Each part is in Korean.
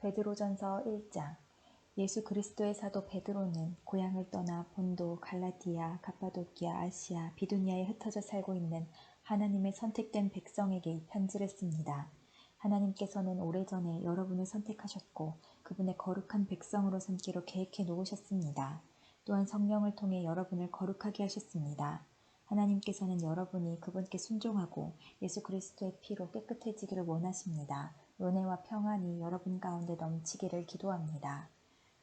베드로전서 1장 예수 그리스도의 사도 베드로는 고향을 떠나 본도, 갈라디아, 가파도키아, 아시아, 비두니아에 흩어져 살고 있는 하나님의 선택된 백성에게 이 편지를 씁니다. 하나님께서는 오래전에 여러분을 선택하셨고 그분의 거룩한 백성으로 삼기로 계획해 놓으셨습니다. 또한 성령을 통해 여러분을 거룩하게 하셨습니다. 하나님께서는 여러분이 그분께 순종하고 예수 그리스도의 피로 깨끗해지기를 원하십니다. 은혜와 평안이 여러분 가운데 넘치기를 기도합니다.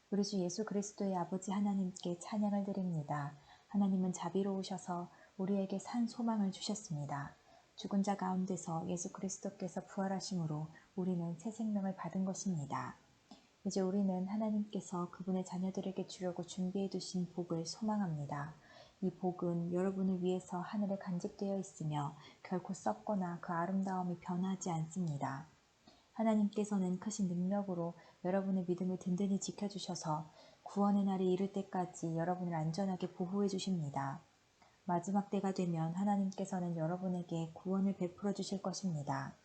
우리 주 예수 그리스도의 아버지 하나님께 찬양을 드립니다. 하나님은 자비로우셔서 우리에게 산 소망을 주셨습니다. 죽은 자 가운데서 예수 그리스도께서 부활하심으로 우리는 새 생명을 받은 것입니다. 이제 우리는 하나님께서 그분의 자녀들에게 주려고 준비해 두신 복을 소망합니다. 이 복은 여러분을 위해서 하늘에 간직되어 있으며 결코 썩거나 그 아름다움이 변하지 않습니다. 하나님께서는 크신 능력으로 여러분의 믿음을 든든히 지켜주셔서 구원의 날이 이를 때까지 여러분을 안전하게 보호해 주십니다. 마지막 때가 되면 하나님께서는 여러분에게 구원을 베풀어 주실 것입니다.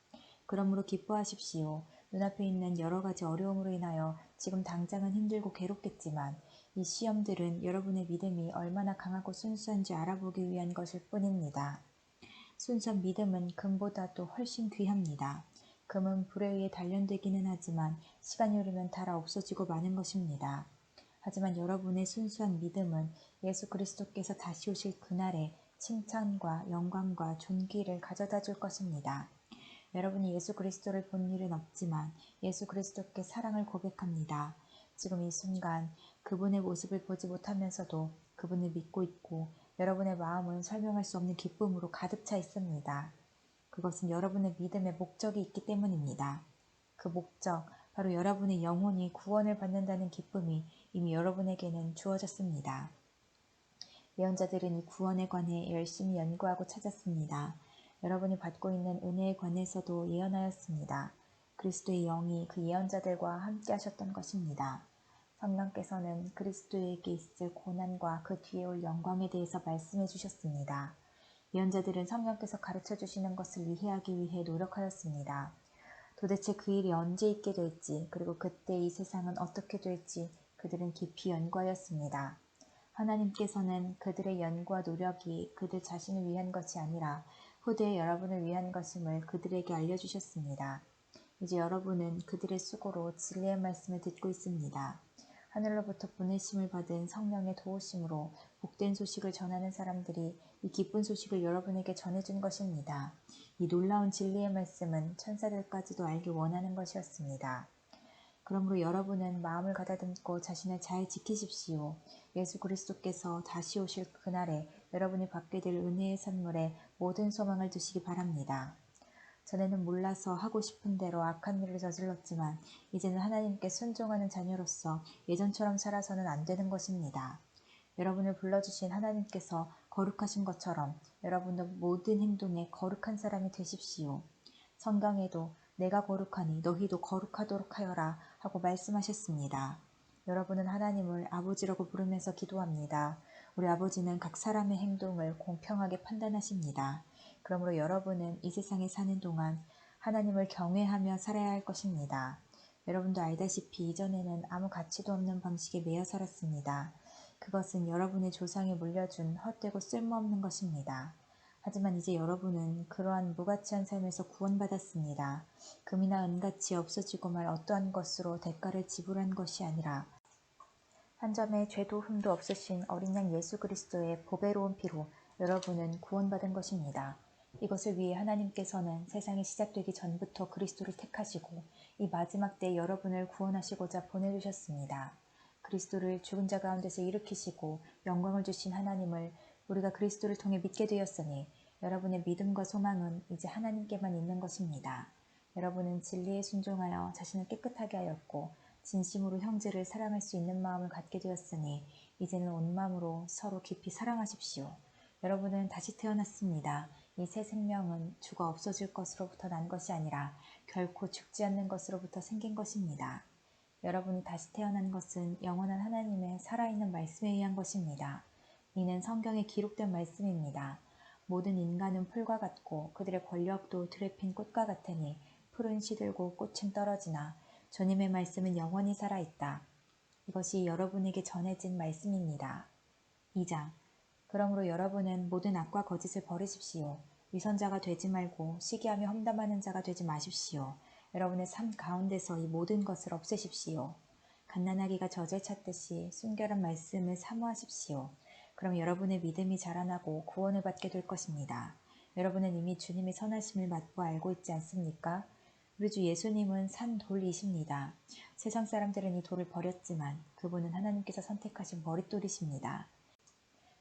그러므로 기뻐하십시오. 눈앞에 있는 여러 가지 어려움으로 인하여 지금 당장은 힘들고 괴롭겠지만 이 시험들은 여러분의 믿음이 얼마나 강하고 순수한지 알아보기 위한 것일 뿐입니다. 순수한 믿음은 금보다도 훨씬 귀합니다. 금은 불에 의해 단련되기는 하지만 시간이 흐르면 닳아 없어지고 마는 것입니다. 하지만 여러분의 순수한 믿음은 예수 그리스도께서 다시 오실 그날에 칭찬과 영광과 존귀를 가져다 줄 것입니다. 여러분이 예수 그리스도를 본 일은 없지만 예수 그리스도께 사랑을 고백합니다. 지금 이 순간 그분의 모습을 보지 못하면서도 그분을 믿고 있고 여러분의 마음은 설명할 수 없는 기쁨으로 가득 차 있습니다. 그것은 여러분의 믿음의 목적이 있기 때문입니다. 그 목적, 바로 여러분의 영혼이 구원을 받는다는 기쁨이 이미 여러분에게는 주어졌습니다. 예언자들은 이 구원에 관해 열심히 연구하고 찾았습니다. 여러분이 받고 있는 은혜에 관해서도 예언하였습니다. 그리스도의 영이 그 예언자들과 함께 하셨던 것입니다. 성령께서는 그리스도에게 있을 고난과 그 뒤에 올 영광에 대해서 말씀해 주셨습니다. 예언자들은 성령께서 가르쳐 주시는 것을 이해하기 위해 노력하였습니다. 도대체 그 일이 언제 있게 될지 그리고 그때 이 세상은 어떻게 될지 그들은 깊이 연구하였습니다. 하나님께서는 그들의 연구와 노력이 그들 자신을 위한 것이 아니라 후대의 여러분을 위한 것임을 그들에게 알려주셨습니다. 이제 여러분은 그들의 수고로 진리의 말씀을 듣고 있습니다. 하늘로부터 보내심을 받은 성령의 도우심으로 복된 소식을 전하는 사람들이 이 기쁜 소식을 여러분에게 전해준 것입니다. 이 놀라운 진리의 말씀은 천사들까지도 알기 원하는 것이었습니다. 그러므로 여러분은 마음을 가다듬고 자신을 잘 지키십시오. 예수 그리스도께서 다시 오실 그날에 여러분이 받게 될 은혜의 선물에 모든 소망을 두시기 바랍니다. 전에는 몰라서 하고 싶은 대로 악한 일을 저질렀지만 이제는 하나님께 순종하는 자녀로서 예전처럼 살아서는 안 되는 것입니다. 여러분을 불러주신 하나님께서 거룩하신 것처럼 여러분도 모든 행동에 거룩한 사람이 되십시오. 성경에도 내가 거룩하니 너희도 거룩하도록 하여라 하고 말씀하셨습니다. 여러분은 하나님을 아버지라고 부르면서 기도합니다. 우리 아버지는 각 사람의 행동을 공평하게 판단하십니다. 그러므로 여러분은 이 세상에 사는 동안 하나님을 경외하며 살아야 할 것입니다. 여러분도 알다시피 이전에는 아무 가치도 없는 방식에 매여 살았습니다. 그것은 여러분의 조상이 물려준 헛되고 쓸모없는 것입니다. 하지만 이제 여러분은 그러한 무가치한 삶에서 구원받았습니다. 금이나 은같이 없어지고 말 어떠한 것으로 대가를 지불한 것이 아니라 한 점의 죄도 흠도 없으신 어린 양 예수 그리스도의 보배로운 피로 여러분은 구원받은 것입니다. 이것을 위해 하나님께서는 세상이 시작되기 전부터 그리스도를 택하시고 이 마지막 때 여러분을 구원하시고자 보내주셨습니다. 그리스도를 죽은 자 가운데서 일으키시고 영광을 주신 하나님을 우리가 그리스도를 통해 믿게 되었으니 여러분의 믿음과 소망은 이제 하나님께만 있는 것입니다. 여러분은 진리에 순종하여 자신을 깨끗하게 하였고 진심으로 형제를 사랑할 수 있는 마음을 갖게 되었으니 이제는 온 마음으로 서로 깊이 사랑하십시오. 여러분은 다시 태어났습니다. 이 새 생명은 죽어 없어질 것으로부터 난 것이 아니라 결코 죽지 않는 것으로부터 생긴 것입니다. 여러분이 다시 태어난 것은 영원한 하나님의 살아있는 말씀에 의한 것입니다. 이는 성경에 기록된 말씀입니다. 모든 인간은 풀과 같고 그들의 권력도 들에 핀 꽃과 같으니 풀은 시들고 꽃은 떨어지나 주님의 말씀은 영원히 살아있다. 이것이 여러분에게 전해진 말씀입니다. 2장. 그러므로 여러분은 모든 악과 거짓을 버리십시오. 위선자가 되지 말고 시기하며 험담하는 자가 되지 마십시오. 여러분의 삶 가운데서 이 모든 것을 없애십시오. 갓난아기가 젖을 찾듯이 순결한 말씀을 사모하십시오. 그럼 여러분의 믿음이 자라나고 구원을 받게 될 것입니다. 여러분은 이미 주님의 선하심을 맛보 알고 있지 않습니까? 우리 주 예수님은 산 돌이십니다. 세상 사람들은 이 돌을 버렸지만 그분은 하나님께서 선택하신 머릿돌이십니다.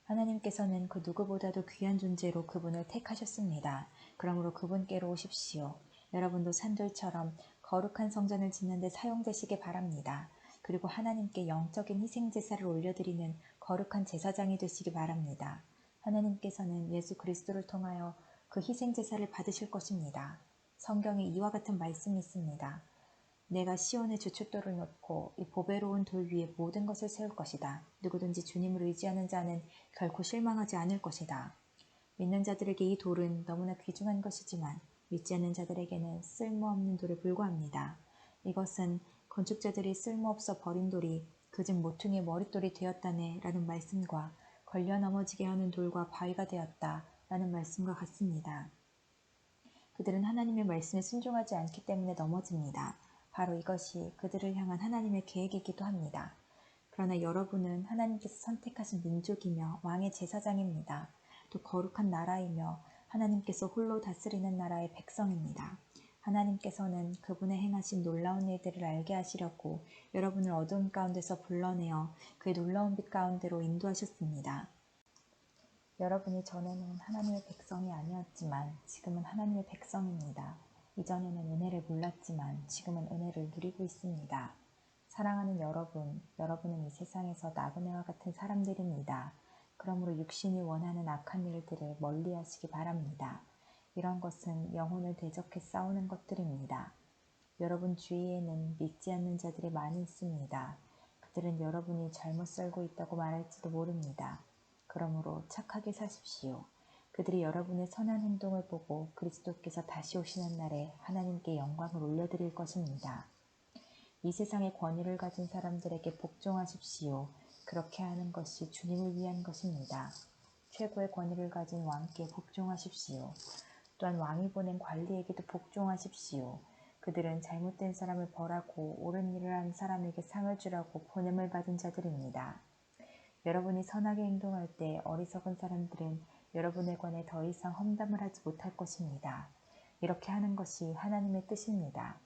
하나님께서는 그 누구보다도 귀한 존재로 그분을 택하셨습니다. 그러므로 그분께로 오십시오. 여러분도 산돌처럼 거룩한 성전을 짓는 데 사용되시기 바랍니다. 그리고 하나님께 영적인 희생 제사를 올려드리는 거룩한 제사장이 되시기 바랍니다. 하나님께서는 예수 그리스도를 통하여 그 희생 제사를 받으실 것입니다. 성경에 이와 같은 말씀이 있습니다. 내가 시온의 주춧돌을 놓고 이 보배로운 돌 위에 모든 것을 세울 것이다. 누구든지 주님을 의지하는 자는 결코 실망하지 않을 것이다. 믿는 자들에게 이 돌은 너무나 귀중한 것이지만 믿지 않는 자들에게는 쓸모없는 돌에 불과합니다. 이것은 건축자들이 쓸모없어 버린 돌이 그 집 모퉁이의 머릿돌이 되었다네 라는 말씀과 걸려 넘어지게 하는 돌과 바위가 되었다 라는 말씀과 같습니다. 그들은 하나님의 말씀에 순종하지 않기 때문에 넘어집니다. 바로 이것이 그들을 향한 하나님의 계획이기도 합니다. 그러나 여러분은 하나님께서 선택하신 민족이며 왕의 제사장입니다. 또 거룩한 나라이며 하나님께서 홀로 다스리는 나라의 백성입니다. 하나님께서는 그분의 행하신 놀라운 일들을 알게 하시려고 여러분을 어두운 가운데서 불러내어 그의 놀라운 빛 가운데로 인도하셨습니다. 여러분이 전에는 하나님의 백성이 아니었지만 지금은 하나님의 백성입니다. 이전에는 은혜를 몰랐지만 지금은 은혜를 누리고 있습니다. 사랑하는 여러분, 여러분은 이 세상에서 나그네와 같은 사람들입니다. 그러므로 육신이 원하는 악한 일들을 멀리 하시기 바랍니다. 이런 것은 영혼을 대적해 싸우는 것들입니다. 여러분 주위에는 믿지 않는 자들이 많이 있습니다. 그들은 여러분이 잘못 살고 있다고 말할지도 모릅니다. 그러므로 착하게 사십시오. 그들이 여러분의 선한 행동을 보고 그리스도께서 다시 오시는 날에 하나님께 영광을 올려드릴 것입니다. 이 세상의 권위를 가진 사람들에게 복종하십시오. 그렇게 하는 것이 주님을 위한 것입니다. 최고의 권위를 가진 왕께 복종하십시오. 또한 왕이 보낸 관리에게도 복종하십시오. 그들은 잘못된 사람을 벌하고 옳은 일을 한 사람에게 상을 주라고 보냄을 받은 자들입니다. 여러분이 선하게 행동할 때 어리석은 사람들은 여러분에 관해 더 이상 험담을 하지 못할 것입니다. 이렇게 하는 것이 하나님의 뜻입니다.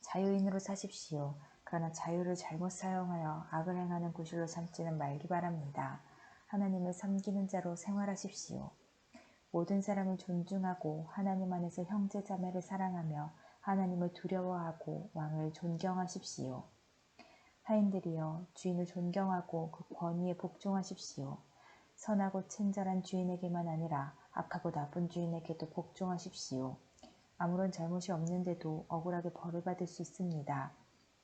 자유인으로 사십시오. 그러나 자유를 잘못 사용하여 악을 행하는 구실로 삼지는 말기 바랍니다. 하나님을 섬기는 자로 생활하십시오. 모든 사람을 존중하고 하나님 안에서 형제 자매를 사랑하며 하나님을 두려워하고 왕을 존경하십시오. 하인들이여 주인을 존경하고 그 권위에 복종하십시오. 선하고 친절한 주인에게만 아니라 악하고 나쁜 주인에게도 복종하십시오. 아무런 잘못이 없는데도 억울하게 벌을 받을 수 있습니다.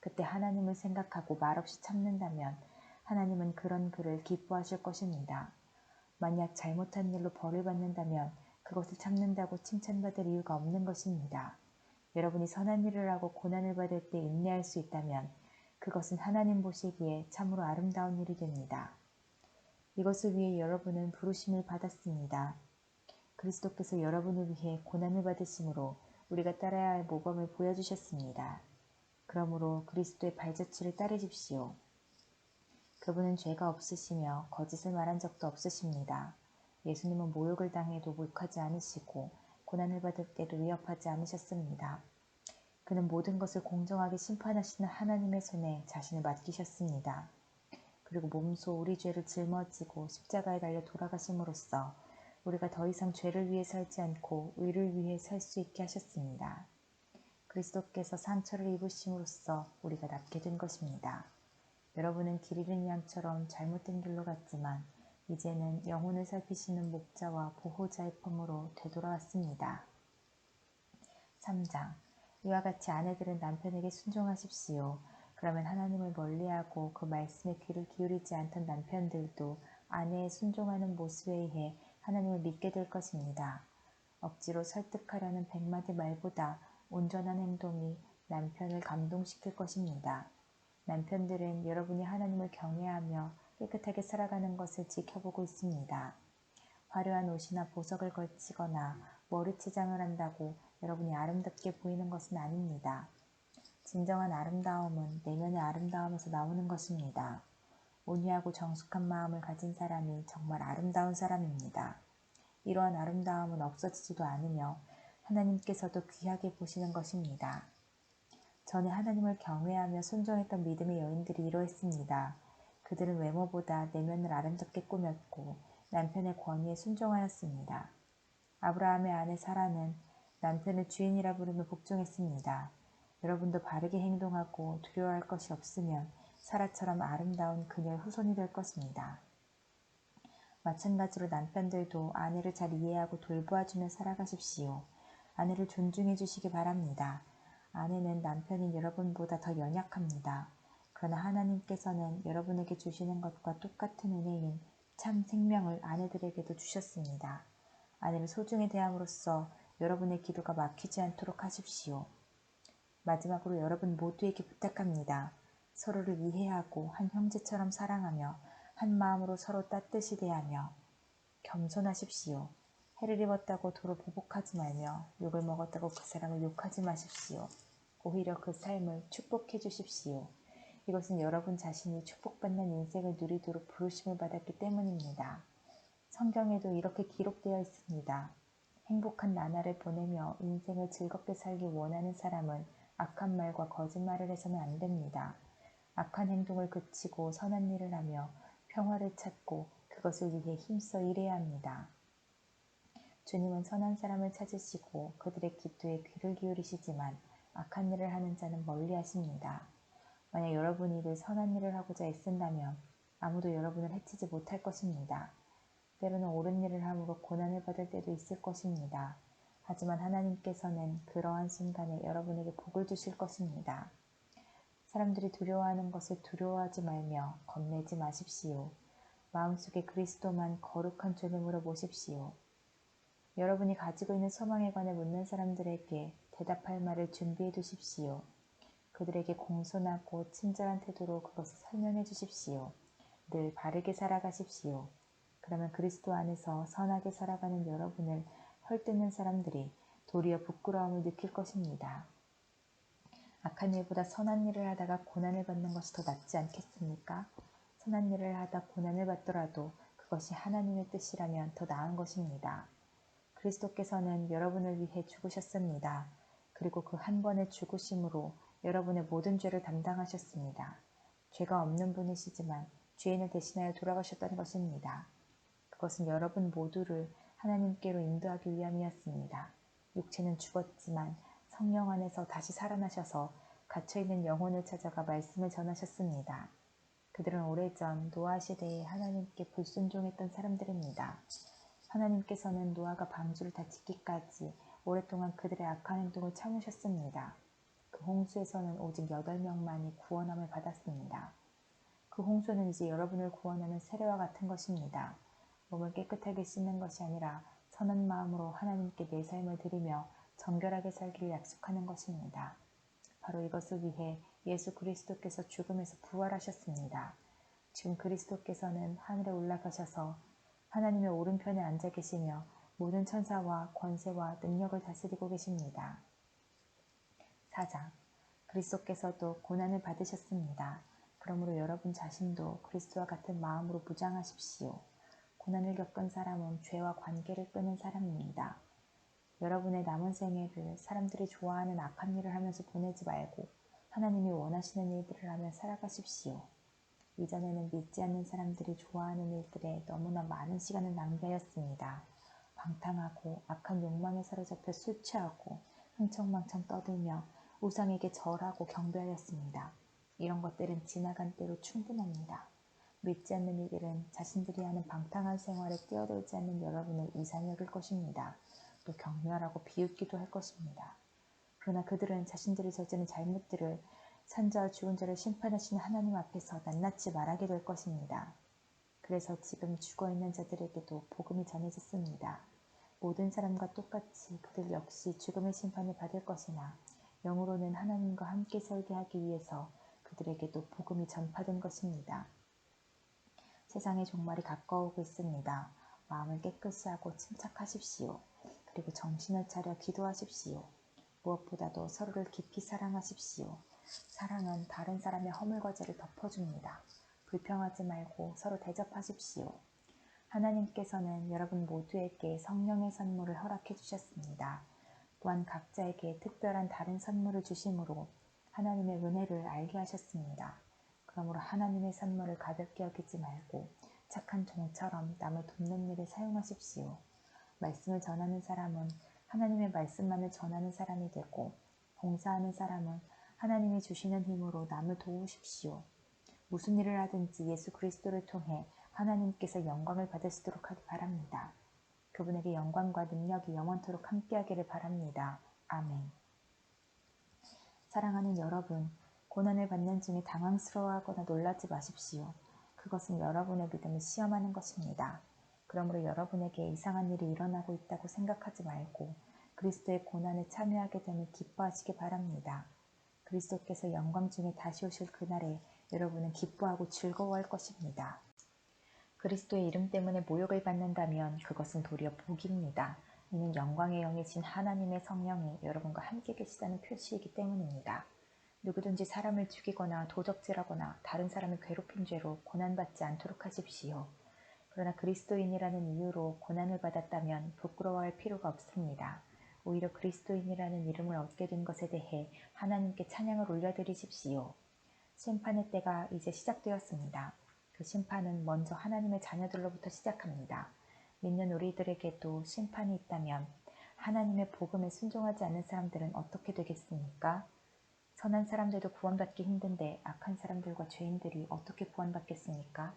그때 하나님을 생각하고 말없이 참는다면 하나님은 그런 그를 기뻐하실 것입니다. 만약 잘못한 일로 벌을 받는다면 그것을 참는다고 칭찬받을 이유가 없는 것입니다. 여러분이 선한 일을 하고 고난을 받을 때 인내할 수 있다면 그것은 하나님 보시기에 참으로 아름다운 일이 됩니다. 이것을 위해 여러분은 부르심을 받았습니다. 그리스도께서 여러분을 위해 고난을 받으심으로 우리가 따라야 할 모범을 보여주셨습니다. 그러므로 그리스도의 발자취를 따르십시오. 그분은 죄가 없으시며 거짓을 말한 적도 없으십니다. 예수님은 모욕을 당해도 몰하지 않으시고 고난을 받을 때도 위협하지 않으셨습니다. 그는 모든 것을 공정하게 심판하시는 하나님의 손에 자신을 맡기셨습니다. 그리고 몸소 우리 죄를 짊어지고 십자가에 달려 돌아가심으로써 우리가 더 이상 죄를 위해 살지 않고 의를 위해 살 수 있게 하셨습니다. 그리스도께서 상처를 입으심으로써 우리가 낫게 된 것입니다. 여러분은 길 잃은 양처럼 잘못된 길로 갔지만 이제는 영혼을 살피시는 목자와 보호자의 품으로 되돌아왔습니다. 3장 이와 같이 아내들은 남편에게 순종하십시오. 그러면 하나님을 멀리하고 그 말씀에 귀를 기울이지 않던 남편들도 아내의 순종하는 모습에 의해 하나님을 믿게 될 것입니다. 억지로 설득하려는 백마디 말보다 온전한 행동이 남편을 감동시킬 것입니다. 남편들은 여러분이 하나님을 경외하며 깨끗하게 살아가는 것을 지켜보고 있습니다. 화려한 옷이나 보석을 걸치거나 머리치장을 한다고 여러분이 아름답게 보이는 것은 아닙니다. 진정한 아름다움은 내면의 아름다움에서 나오는 것입니다. 온유하고 정숙한 마음을 가진 사람이 정말 아름다운 사람입니다. 이러한 아름다움은 없어지지도 않으며 하나님께서도 귀하게 보시는 것입니다. 전에 하나님을 경외하며 순종했던 믿음의 여인들이 이러했습니다. 그들은 외모보다 내면을 아름답게 꾸몄고 남편의 권위에 순종하였습니다. 아브라함의 아내 사라는 남편을 주인이라 부르며 복종했습니다. 여러분도 바르게 행동하고 두려워할 것이 없으면 사라처럼 아름다운 그녀의 후손이 될 것입니다. 마찬가지로 남편들도 아내를 잘 이해하고 돌보아주며 살아가십시오. 아내를 존중해 주시기 바랍니다. 아내는 남편인 여러분보다 더 연약합니다. 그러나 하나님께서는 여러분에게 주시는 것과 똑같은 은혜인 참 생명을 아내들에게도 주셨습니다. 아내를 소중히 대함으로써 여러분의 기도가 막히지 않도록 하십시오. 마지막으로 여러분 모두에게 부탁합니다. 서로를 이해하고 한 형제처럼 사랑하며 한 마음으로 서로 따뜻이 대하며 겸손하십시오. 해를 입었다고 도로 보복하지 말며 욕을 먹었다고 그 사람을 욕하지 마십시오. 오히려 그 삶을 축복해 주십시오. 이것은 여러분 자신이 축복받는 인생을 누리도록 부르심을 받았기 때문입니다. 성경에도 이렇게 기록되어 있습니다. 행복한 나날을 보내며 인생을 즐겁게 살기 원하는 사람은 악한 말과 거짓말을 해서는 안 됩니다. 악한 행동을 그치고 선한 일을 하며 평화를 찾고 그것을 위해 힘써 일해야 합니다. 주님은 선한 사람을 찾으시고 그들의 기도에 귀를 기울이시지만 악한 일을 하는 자는 멀리 하십니다. 만약 여러분이 늘 선한 일을 하고자 애쓴다면 아무도 여러분을 해치지 못할 것입니다. 때로는 옳은 일을 함으로 고난을 받을 때도 있을 것입니다. 하지만 하나님께서는 그러한 순간에 여러분에게 복을 주실 것입니다. 사람들이 두려워하는 것을 두려워하지 말며 겁내지 마십시오. 마음속에 그리스도만 거룩한 주님으로 모십시오. 여러분이 가지고 있는 소망에 관해 묻는 사람들에게 대답할 말을 준비해 두십시오. 그들에게 공손하고 친절한 태도로 그것을 설명해 주십시오. 늘 바르게 살아가십시오. 그러면 그리스도 안에서 선하게 살아가는 여러분을 헐뜯는 사람들이 도리어 부끄러움을 느낄 것입니다. 악한 일보다 선한 일을 하다가 고난을 받는 것이 더 낫지 않겠습니까? 선한 일을 하다 고난을 받더라도 그것이 하나님의 뜻이라면 더 나은 것입니다. 그리스도께서는 여러분을 위해 죽으셨습니다. 그리고 그 한 번의 죽으심으로 여러분의 모든 죄를 담당하셨습니다. 죄가 없는 분이시지만 죄인을 대신하여 돌아가셨다는 것입니다. 그것은 여러분 모두를 하나님께로 인도하기 위함이었습니다. 육체는 죽었지만 성령 안에서 다시 살아나셔서 갇혀있는 영혼을 찾아가 말씀을 전하셨습니다. 그들은 오래전 노아 시대에 하나님께 불순종했던 사람들입니다. 하나님께서는 노아가 방주를 닫히기까지 오랫동안 그들의 악한 행동을 참으셨습니다. 그 홍수에서는 오직 8명만이 구원함을 받았습니다. 그 홍수는 이제 여러분을 구원하는 세례와 같은 것입니다. 몸을 깨끗하게 씻는 것이 아니라 선한 마음으로 하나님께 내 삶을 드리며 정결하게 살기를 약속하는 것입니다. 바로 이것을 위해 예수 그리스도께서 죽음에서 부활하셨습니다. 지금 그리스도께서는 하늘에 올라가셔서 하나님의 오른편에 앉아 계시며 모든 천사와 권세와 능력을 다스리고 계십니다. 4장 그리스도께서도 고난을 받으셨습니다. 그러므로 여러분 자신도 그리스도와 같은 마음으로 무장하십시오. 고난을 겪은 사람은 죄와 관계를 끄는 사람입니다. 여러분의 남은 생애를 사람들이 좋아하는 악한 일을 하면서 보내지 말고 하나님이 원하시는 일들을 하며 살아가십시오. 이전에는 믿지 않는 사람들이 좋아하는 일들에 너무나 많은 시간을 낭비하였습니다. 방탕하고 악한 욕망에 사로잡혀 술 취하고 흥청망청 떠들며 우상에게 절하고 경배하였습니다. 이런 것들은 지나간 때로 충분합니다. 믿지 않는 이들은 자신들이 하는 방탕한 생활에 뛰어들지 않는 여러분을 이상히 여길 것입니다. 또 경멸하고 비웃기도 할 것입니다. 그러나 그들은 자신들이 저지른 잘못들을 산자와 죽은 자를 심판하시는 하나님 앞에서 낱낱이 말하게 될 것입니다. 그래서 지금 죽어있는 자들에게도 복음이 전해졌습니다. 모든 사람과 똑같이 그들 역시 죽음의 심판을 받을 것이나 영으로는 하나님과 함께 살게 하기 위해서 그들에게도 복음이 전파된 것입니다. 세상의 종말이 가까우고 있습니다. 마음을 깨끗이 하고 침착하십시오. 그리고 정신을 차려 기도하십시오. 무엇보다도 서로를 깊이 사랑하십시오. 사랑은 다른 사람의 허물과제를 덮어줍니다. 불평하지 말고 서로 대접하십시오. 하나님께서는 여러분 모두에게 성령의 선물을 허락해 주셨습니다. 또한 각자에게 특별한 다른 선물을 주심으로 하나님의 은혜를 알게 하셨습니다. 그러므로 하나님의 선물을 가볍게 여기지 말고 착한 종처럼 남을 돕는 일에 사용하십시오. 말씀을 전하는 사람은 하나님의 말씀만을 전하는 사람이 되고 봉사하는 사람은 하나님이 주시는 힘으로 남을 도우십시오. 무슨 일을 하든지 예수 그리스도를 통해 하나님께서 영광을 받으시도록 하기 바랍니다. 그분에게 영광과 능력이 영원토록 함께하기를 바랍니다. 아멘. 사랑하는 여러분, 고난을 받는 중에 당황스러워하거나 놀라지 마십시오. 그것은 여러분의 믿음을 시험하는 것입니다. 그러므로 여러분에게 이상한 일이 일어나고 있다고 생각하지 말고 그리스도의 고난에 참여하게 되면 기뻐하시기 바랍니다. 그리스도께서 영광 중에 다시 오실 그날에 여러분은 기뻐하고 즐거워할 것입니다. 그리스도의 이름 때문에 모욕을 받는다면 그것은 도리어 복입니다. 이는 영광의 영이신 하나님의 성령이 여러분과 함께 계시다는 표시이기 때문입니다. 누구든지 사람을 죽이거나 도적질하거나 다른 사람을 괴롭힌 죄로 고난받지 않도록 하십시오. 그러나 그리스도인이라는 이유로 고난을 받았다면 부끄러워할 필요가 없습니다. 오히려 그리스도인이라는 이름을 얻게 된 것에 대해 하나님께 찬양을 올려드리십시오. 심판의 때가 이제 시작되었습니다. 그 심판은 먼저 하나님의 자녀들로부터 시작합니다. 믿는 우리들에게도 심판이 있다면 하나님의 복음에 순종하지 않는 사람들은 어떻게 되겠습니까? 선한 사람들도 구원받기 힘든데 악한 사람들과 죄인들이 어떻게 구원받겠습니까?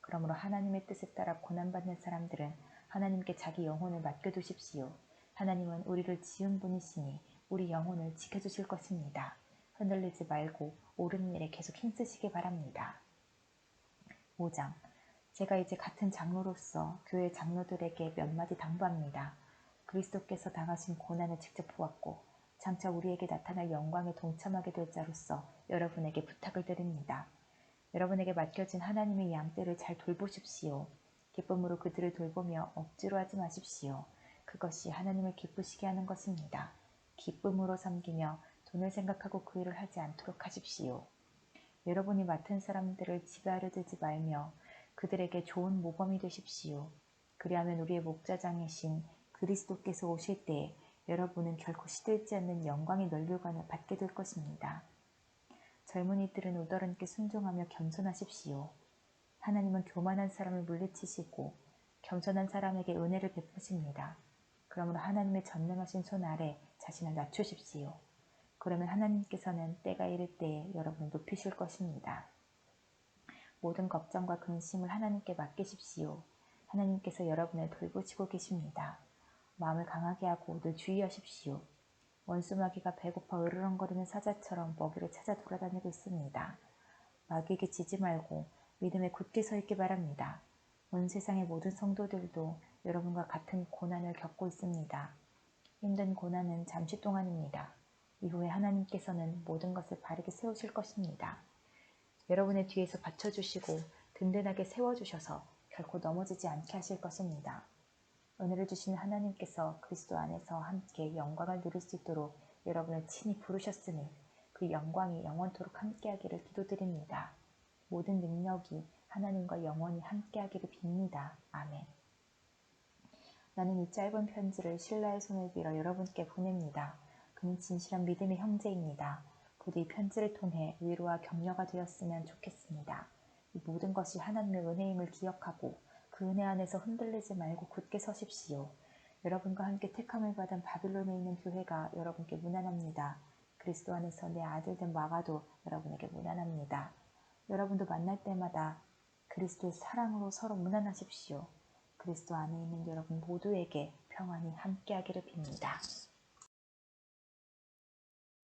그러므로 하나님의 뜻에 따라 고난받는 사람들은 하나님께 자기 영혼을 맡겨두십시오. 하나님은 우리를 지은 분이시니 우리 영혼을 지켜주실 것입니다. 흔들리지 말고 옳은 일에 계속 힘쓰시기 바랍니다. 5장 제가 이제 같은 장로로서 교회 장로들에게 몇 마디 당부합니다. 그리스도께서 당하신 고난을 직접 보았고 장차 우리에게 나타날 영광에 동참하게 될 자로서 여러분에게 부탁을 드립니다. 여러분에게 맡겨진 하나님의 양떼를 잘 돌보십시오. 기쁨으로 그들을 돌보며 억지로 하지 마십시오. 그것이 하나님을 기쁘시게 하는 것입니다. 기쁨으로 섬기며 돈을 생각하고 그 일을 하지 않도록 하십시오. 여러분이 맡은 사람들을 지배하려 들지 말며 그들에게 좋은 모범이 되십시오. 그리하면 우리의 목자장이신 그리스도께서 오실 때에 여러분은 결코 시들지 않는 영광의 멸류관을 받게 될 것입니다. 젊은이들은 우더른께 순종하며 겸손하십시오. 하나님은 교만한 사람을 물리치시고 겸손한 사람에게 은혜를 베푸십니다. 그러므로 하나님의 전능하신 손 아래 자신을 낮추십시오. 그러면 하나님께서는 때가 이를 때에 여러분을 높이실 것입니다. 모든 걱정과 근심을 하나님께 맡기십시오. 하나님께서 여러분을 돌보시고 계십니다. 마음을 강하게 하고 늘 주의하십시오. 원수마귀가 배고파 으르렁거리는 사자처럼 먹이를 찾아 돌아다니고 있습니다. 마귀에게 지지 말고 믿음에 굳게 서 있기 바랍니다. 온 세상의 모든 성도들도 여러분과 같은 고난을 겪고 있습니다. 힘든 고난은 잠시 동안입니다. 이후에 하나님께서는 모든 것을 바르게 세우실 것입니다. 여러분의 뒤에서 받쳐주시고 든든하게 세워주셔서 결코 넘어지지 않게 하실 것입니다. 은혜를 주시는 하나님께서 그리스도 안에서 함께 영광을 누릴 수 있도록 여러분을 친히 부르셨으니 그 영광이 영원토록 함께하기를 기도드립니다. 모든 능력이 하나님과 영원히 함께하기를 빕니다. 아멘. 나는 이 짧은 편지를 신라의 손을 빌어 여러분께 보냅니다. 그는 진실한 믿음의 형제입니다. 부디 이 편지를 통해 위로와 격려가 되었으면 좋겠습니다. 이 모든 것이 하나님의 은혜임을 기억하고 그 은혜 안에서 흔들리지 말고 굳게 서십시오. 여러분과 함께 택함을 받은 바빌론에 있는 교회가 여러분께 무난합니다. 그리스도 안에서 내 아들된 마가도 여러분에게 무난합니다. 여러분도 만날 때마다 그리스도의 사랑으로 서로 무난하십시오. 그리스도 안에 있는 여러분 모두에게 평안이 함께하기를 빕니다.